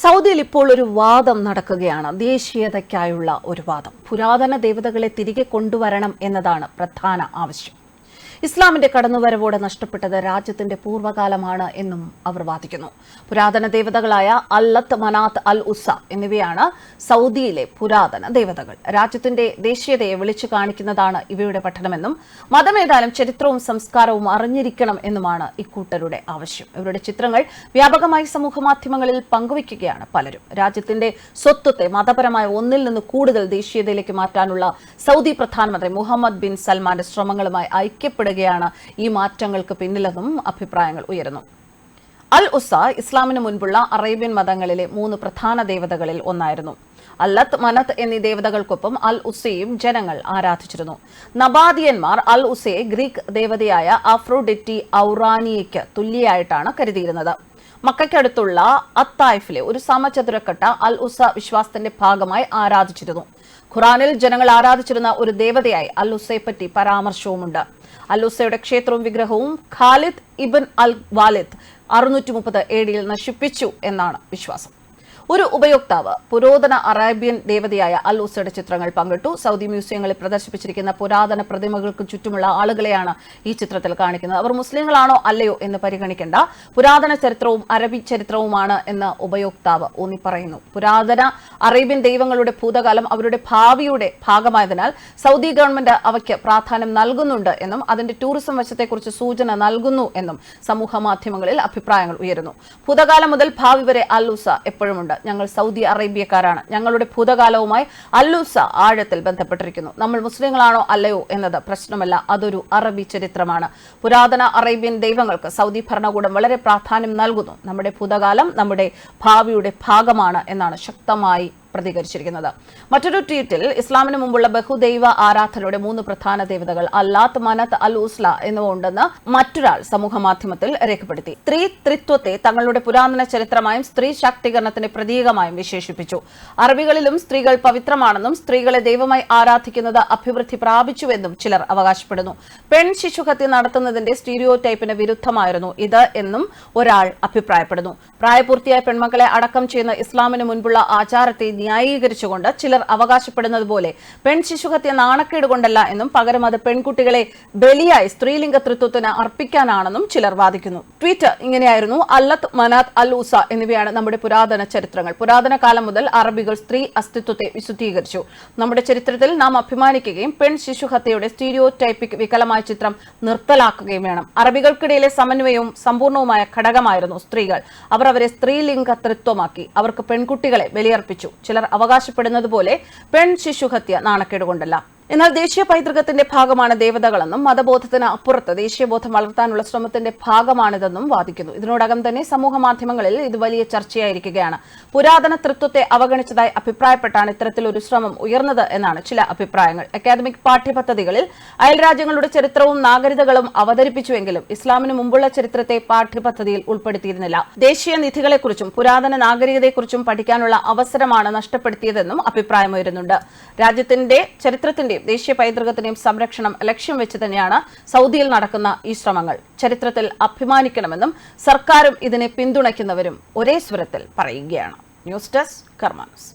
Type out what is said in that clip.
സൗദിയിൽ ഇപ്പോൾ ഒരു വാദം നടക്കുകയാണ്. ദേശീയതയ്ക്കായുള്ള ഒരു വാദം. പുരാതന ദേവതകളെ തിരികെ കൊണ്ടുവരണം എന്നതാണ് പ്രധാന ആവശ്യം. ഇസ്ലാമിന്റെ കടന്നുവരവോടെ നഷ്ടപ്പെട്ടത് രാജ്യത്തിന്റെ പൂർവകാലമാണ് എന്നും അവർ വാദിക്കുന്നു. പുരാതന ദേവതകളായ അല്ലത്ത് മനാത്ത് അൽ ഉസ എന്നിവയാണ് സൗദിയിലെ പുരാതന ദേവതകൾ. രാജ്യത്തിന്റെ ദേശീയതയെ വിളിച്ചു കാണിക്കുന്നതാണ് ഇവയുടെ പഠനമെന്നും മതമേതായാലും ചരിത്രവും സംസ്കാരവും അറിഞ്ഞിരിക്കണം എന്നുമാണ് ഇക്കൂട്ടരുടെ ആവശ്യം. ഇവരുടെ ചിത്രങ്ങൾ വ്യാപകമായി സമൂഹമാധ്യമങ്ങളിൽ പങ്കുവയ്ക്കുകയാണ് പലരും. രാജ്യത്തിന്റെ സ്വത്വത്തെ മതപരമായ ഒന്നിൽ നിന്ന് കൂടുതൽ ദേശീയതയിലേക്ക് മാറ്റാനുള്ള സൗദി പ്രധാനമന്ത്രി മുഹമ്മദ് ബിൻ സൽമാന്റെ ശ്രമങ്ങളുമായി ഐക്യപ്പെടുകയാണ് ഈ മാറ്റങ്ങൾക്ക് പിന്നിലെന്നും അഭിപ്രായങ്ങൾ ഉയരുന്നു. അൽ ഉസ ഇസ്ലാമിന് മുൻപുള്ള അറേബ്യൻ മതങ്ങളിലെ മൂന്ന് പ്രധാന ദേവതകളിൽ ഒന്നായിരുന്നു. അല്ലത്ത് മനത്ത് എന്നീ ദേവതകൾക്കൊപ്പം അൽ ഉസയും ജനങ്ങൾ ആരാധിച്ചിരുന്നു. നബാദിയന്മാർ അൽ ഉസയെ ഗ്രീക്ക് ദേവതയായ അഫ്രോഡിറ്റി ഔറാനിയയ്ക്ക് തുല്യായിട്ടാണ് കരുതിയിരുന്നത്. മക്കയ്ക്കടുത്തുള്ള അത്തായിഫിലെ ഒരു സമചതുരക്കട്ട അൽ ഉസ വിശ്വാസത്തിന്റെ ഭാഗമായി ആരാധിച്ചിരുന്നു. ഖുറാനിൽ ജനങ്ങൾ ആരാധിച്ചിരുന്ന ഒരു ദേവതയായി അൽ പറ്റി പരാമർശവുമുണ്ട്. അല്ലുസയുടെ ക്ഷേത്രവും വിഗ്രഹവും ഖാലിദ് ഇബൻ അൽ വാലിദ് അറുന്നൂറ്റി മുപ്പത് എ ഡിയിൽ നശിപ്പിച്ചു എന്നാണ് വിശ്വാസം. ഒരു ഉപയോക്താവ് പുരോതന അറേബ്യൻ ദേവതയായ അൽ ഉസയുടെ ചിത്രങ്ങൾ പങ്കിട്ടു. സൗദി മ്യൂസിയങ്ങളിൽ പ്രദർശിപ്പിച്ചിരിക്കുന്ന പുരാതന പ്രതിമകൾക്ക് ചുറ്റുമുള്ള ആളുകളെയാണ് ഈ ചിത്രത്തിൽ കാണിക്കുന്നത്. അവർ മുസ്ലിങ്ങളാണോ അല്ലയോ എന്ന് പരിഗണിക്കേണ്ട. പുരാതന ചരിത്രവും അറബി ചരിത്രവുമാണ് എന്ന് ഉപയോക്താവ് ഊന്നി പറയുന്നു പുരാതന അറേബ്യൻ ദൈവങ്ങളുടെ ഭൂതകാലം അവരുടെ ഭാവിയുടെ ഭാഗമായതിനാൽ സൗദി ഗവൺമെന്റ് അവയ്ക്ക് പ്രാധാന്യം നൽകുന്നുണ്ട് എന്നും അതിന്റെ ടൂറിസം വശത്തെക്കുറിച്ച് സൂചന നൽകുന്നു എന്നും സമൂഹ മാധ്യമങ്ങളിൽ അഭിപ്രായങ്ങൾ ഉയരുന്നു. ഭൂതകാലം മുതൽ ഭാവി വരെ അൽ ഉസ എപ്പോഴുമുണ്ട്? ഞങ്ങൾ സൗദി അറേബ്യക്കാരാണ്. ഞങ്ങളുടെ ഭൂതകാലവുമായി അല്ലൂസ ആഴത്തിൽ ബന്ധപ്പെട്ടിരിക്കുന്നു. നമ്മൾ മുസ്ലിങ്ങളാണോ അല്ലയോ എന്നത് പ്രശ്നമല്ല. അതൊരു അറബി ചരിത്രമാണ്. പുരാതന അറേബ്യൻ ദൈവങ്ങൾക്ക് സൗദി ഭരണകൂടം വളരെ പ്രാധാന്യം നൽകുന്നു. നമ്മുടെ ഭൂതകാലം നമ്മുടെ ഭാവിയുടെ ഭാഗമാണ് എന്നാണ് ശക്തമായി പ്രതികരിച്ചിരിക്കുന്നത്. മറ്റൊരു ട്വീറ്റിൽ ഇസ്ലാമിന് മുമ്പുള്ള ബഹുദൈവ ആരാധനയുടെ മൂന്ന് പ്രധാന ദേവതകൾ അല്ലാത്ത് മനത്ത് അൽ ഉസ്ല എന്നിവ ഉണ്ടെന്ന് മറ്റൊരാൾ സമൂഹ മാധ്യമത്തിൽ രേഖപ്പെടുത്തി. സ്ത്രീ ത്രിത്വത്തെ തങ്ങളുടെ പുരാതന ചരിത്രമായും സ്ത്രീ ശാക്തീകരണത്തിന്റെ പ്രതീകമായും വിശേഷിപ്പിച്ചു. അറബികളിലും സ്ത്രീകൾ പവിത്രമാണെന്നും സ്ത്രീകളെ ദൈവമായി ആരാധിക്കുന്നത് അഭിവൃദ്ധി പ്രാപിച്ചുവെന്നും ചിലർ അവകാശപ്പെടുന്നു. പെൺ ശിശുഹത്യ നടത്തുന്നതിന്റെ സ്റ്റീരിയോ ടൈപ്പിന് വിരുദ്ധമായിരുന്നു ഇത് എന്നും ഒരാൾ അഭിപ്രായപ്പെടുന്നു. പ്രായപൂർത്തിയായ പെൺമക്കളെ അടക്കം ചെയ്യുന്ന ഇസ്ലാമിന് മുൻപുള്ള ആചാരത്തെ ന്യായീകരിച്ചുകൊണ്ട് ചിലർ അവകാശപ്പെടുന്നത് പോലെ പെൺ ശിശുഹത്യ നാണക്കേട് കൊണ്ടല്ല എന്നും പകരം അത് പെൺകുട്ടികളെ ബലിയായി സ്ത്രീലിംഗ തൃത്വത്തിന് അർപ്പിക്കാനാണെന്നും ചിലർ വാദിക്കുന്നു. ട്വീറ്റ് ഇങ്ങനെയായിരുന്നു അല്ലത്ത് മനാത് അൽ ഉസ എന്നിവയാണ് നമ്മുടെ പുരാതന ചരിത്രങ്ങൾ. പുരാതന കാലം മുതൽ അറബികൾ സ്ത്രീ അസ്തിത്വത്തെ വിശുദ്ധീകരിച്ചു. നമ്മുടെ ചരിത്രത്തിൽ നാം അഭിമാനിക്കുകയും പെൺ ശിശുഹത്യയുടെ സ്റ്റീരിയോ ടൈപ്പിക് വികലമായ ചിത്രം നിർത്തലാക്കുകയും വേണം. അറബികൾക്കിടയിലെ സമന്വയവും സമ്പൂർണവുമായ ഘടകമായിരുന്നു സ്ത്രീകൾ. അവർ അവരെ സ്ത്രീലിംഗ തൃത്വമാക്കി അവർക്ക് പെൺകുട്ടികളെ ബലിയർപ്പിച്ചു. ചിലർ അവകാശപ്പെടുന്നത് പോലെ പെൺ ശിശുഹത്യ നാണക്കേടുകൊണ്ടല്ല എന്നാൽ ദേശീയ പൈതൃകത്തിന്റെ ഭാഗമാണ് ദേവതകളെന്നും മതബോധത്തിന് അപ്പുറത്ത് ദേശീയബോധം വളർത്താനുള്ള ശ്രമത്തിന്റെ ഭാഗമാണിതെന്നും വാദിക്കുന്നു. ഇതിനോടകം തന്നെ സമൂഹ മാധ്യമങ്ങളിൽ ഇത് വലിയ ചർച്ചയായിരിക്കുകയാണ്. പുരാതന തൃത്വത്തെ അവഗണിച്ചതായി അഭിപ്രായപ്പെട്ടാണ് ഇത്തരത്തിലൊരു ശ്രമം ഉയർന്നത് എന്നാണ് ചില അഭിപ്രായങ്ങൾ. അക്കാദമിക് പാഠ്യപദ്ധതികളിൽ അയൽരാജ്യങ്ങളുടെ ചരിത്രവും നാഗരികതകളും അവതരിപ്പിച്ചുവെങ്കിലും ഇസ്ലാമിന് മുമ്പുള്ള ചരിത്രത്തെ പാഠ്യപദ്ധതിയിൽ ഉൾപ്പെടുത്തിയിരുന്നില്ല. ദേശീയ നിധികളെക്കുറിച്ചും പുരാതന നാഗരികതയെക്കുറിച്ചും പഠിക്കാനുള്ള അവസരമാണ് നഷ്ടപ്പെടുത്തിയതെന്നും അഭിപ്രായമുയരുന്നുണ്ട്. രാജ്യത്തിന്റെ ചരിത്രത്തിന്റെയും ദേശീയ പൈതൃകത്തിനെയും സംരക്ഷണം ലക്ഷ്യം വെച്ച് തന്നെയാണ് സൗദിയിൽ നടക്കുന്ന ഈ ശ്രമങ്ങൾ. ചരിത്രത്തിൽ അഭിമാനിക്കണമെന്നും സർക്കാരും ഇതിനെ പിന്തുണയ്ക്കുന്നവരും ഒരേ സ്വരത്തിൽ പറയുകയാണ്. News desk കർമാനസ്